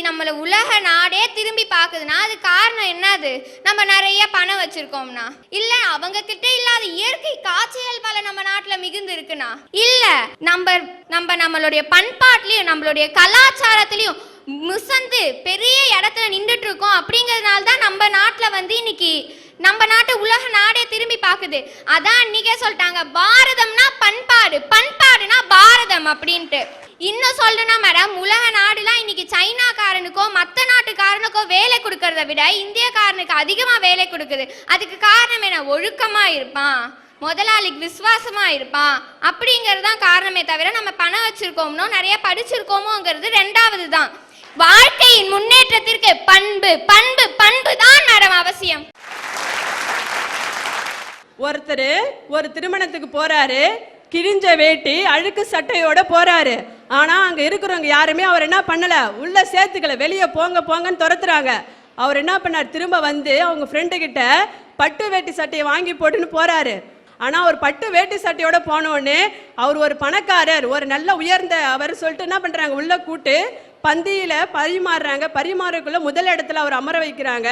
இன்னைக்கு உலக நாடே திரும்பி பார்க்குதுன்னா அது காரணம் என்னது? நம்ம நிறைய பணம் வச்சிருக்கோம்னா. இல்ல அவங்க கிட்ட இல்லாத இயற்கை காட்சிகள் பல நம்ம நாட்டுல மிகுந்து இருக்குன்னா இல்ல நம்ம நம்ம நம்மளுடைய பண்பாட்லயும் நம்மளுடைய கலாச்சாரத்திலயும் முசந்து பெரிய இடத்துல நின்றுட்டு இருக்கோம் அப்படிங்கிறதுனால தான் நம்ம நாட்டில் வந்து இன்னைக்கு நம்ம நாட்டு உலக நாடே திரும்பி பார்க்குது. அதான் இன்னைக்கே சொல்லிட்டாங்க பாரதம்னா பண்பாடு பண்பாடுனா பாரதம் அப்படின்ட்டு. இன்னும் சொல்லணும்னா மேடம் உலக நாடுலாம் இன்னைக்கு சைனா நாட்டுக்காரனுக்கோ மற்ற நாட்டுக்காரனுக்கோ வேலை கொடுக்கறத விட இந்தியக்காரனுக்கு அதிகமாக வேலை கொடுக்குது. அதுக்கு காரணம் என்ன? ஒழுக்கமாக இருப்பான். முதலாளிக்கு விசுவாசமாக இருப்பான். அப்படிங்கிறது தான் காரணமே தவிர நம்ம பணம் வச்சுருக்கோம்னோ நிறைய படிச்சிருக்கோமோங்கிறது ரெண்டாவது தான் வாழ்க்கையின் முன்னேற்றத்திற்கு பண்பு பண்பு பண்பு தான் மேடம் அவசியம். ஒருத்தர் ஒரு திருமணத்துக்கு போறாரு. கிழிஞ்ச வேட்டி அழுக்கு சட்டையோட போறாரு. ஆனால் அங்கே இருக்கிறவங்க யாருமே அவர் என்ன பண்ணலை? உள்ள சேர்த்துக்கல வெளியே போங்க போங்கன்னு துரத்துறாங்க. அவர் என்ன பண்ணார்? திரும்ப வந்து அவங்க ஃப்ரெண்டு கிட்ட பட்டு வேட்டி சட்டையை வாங்கி போட்டுன்னு போறாரு. ஆனால் அவர் பட்டு வேட்டி சட்டையோட போனோடனே அவர் ஒரு பணக்காரர் ஒரு நல்ல உயர்ந்த அவர் சொல்லிட்டு என்ன பண்ணுறாங்க உள்ளே கூட்டு பந்தியில் பரிமாறுறாங்க. பரிமாறக்குள்ள முதல் இடத்துல அவர் அமர வைக்கிறாங்க.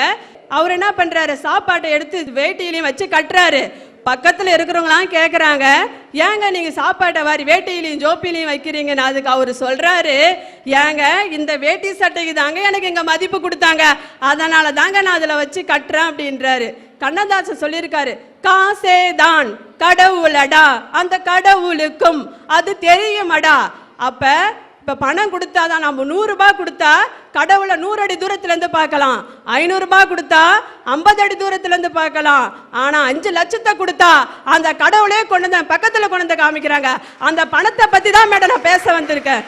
அவர் என்ன பண்ணுறாரு சாப்பாட்டை எடுத்து வேட்டியிலையும் வச்சு கட்டுறாரு. பக்கத்தில் இருக்கிறவங்களாம் கேட்குறாங்க ஏங்க நீங்கள் சாப்பாட்டை வாரி வேட்டியிலையும் ஜோப்பிலையும் வைக்கிறீங்கன்னு அதுக்கு அவர் சொல்கிறாரு ஏங்க இந்த வேட்டி சட்டைக்கு தாங்க எனக்கு இங்கே மதிப்பு கொடுத்தாங்க. அதனால தாங்க நான் அதில் வச்சு கட்டுறேன் அப்படின்றாரு. கண்ணதாசன் சொல்லியிருக்காரு காசே தான் கடவுளடா அந்த கடவுளுக்கும் அது தெரியுமடா. அப்போ இப்போ பணம் கொடுத்தாதான் நம்ம நூறுரூபா கொடுத்தா கடவுளை நூறு அடி தூரத்துலேருந்து பார்க்கலாம். ஐநூறுபா கொடுத்தா ஐம்பது அடி தூரத்துலேருந்து பார்க்கலாம். ஆனால் அஞ்சு லட்சத்தை கொடுத்தா அந்த கடவுளே கொண்டு வந்து பக்கத்தில் கொண்டு வந்து காமிக்கிறாங்க. அந்த பணத்தை பற்றி தான் மேடம் நான் பேச வந்திருக்கேன்.